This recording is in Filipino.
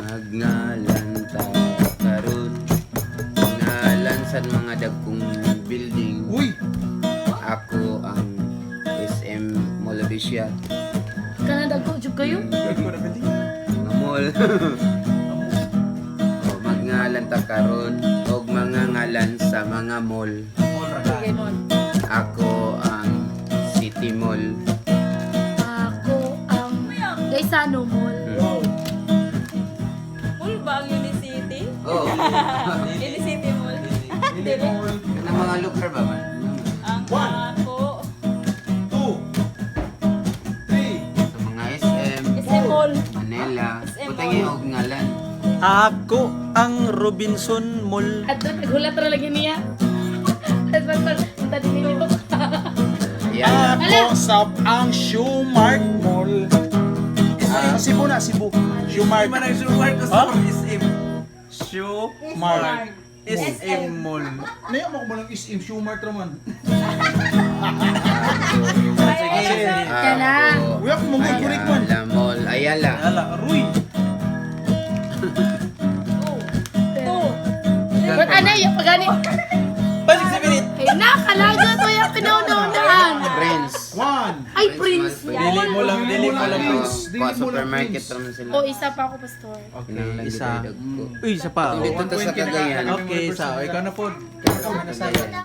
Magngalan ta karon Ngalan sa mga dagkong building. Uy! Ako ang SM Molabisia Kanada ko, jud kayo? Mga mall o, Magngalan ta karon Og mga ngalan sa mga mall. Mon. Ako ang City Mall. Ako ang Gaisano Oh, Unicity Mall. Ano mga lugar ba man? Ang One. ako. Two! Three! Sa mga SM SM Mall. Manila SM Putang yung ngalan Ako ang Robinson Mall. At doon, naghulat na lagi niya. At pag, tadi nito. Yan Ako sa ang Shoemart Mall. Ah, Cebu na, Cebu. Shoemart. Manang Shoemart ko Ha? SM. Shoemart. SM Mall. Nayo mo ko mo ng SM Shoemart raman. Sige. Na. Ako Uy, ako mong kurik man. Ayala Mall Ayala Ala, Ruy. Ba't ano yung pagani? Balik sa minute. Ay, nakalaga to yung pinaunahan. Friends One! Ay, Prince. Dili mo lang, dili mo lang. Dili mo pa lang, supermarket naman sila O, isa pa ako, Pastor. Kinahanglan isa. dito. Uy, isa pa. Dito to sa Cagayan Okay, sa ikaw na po. Ikaw na sa'yo.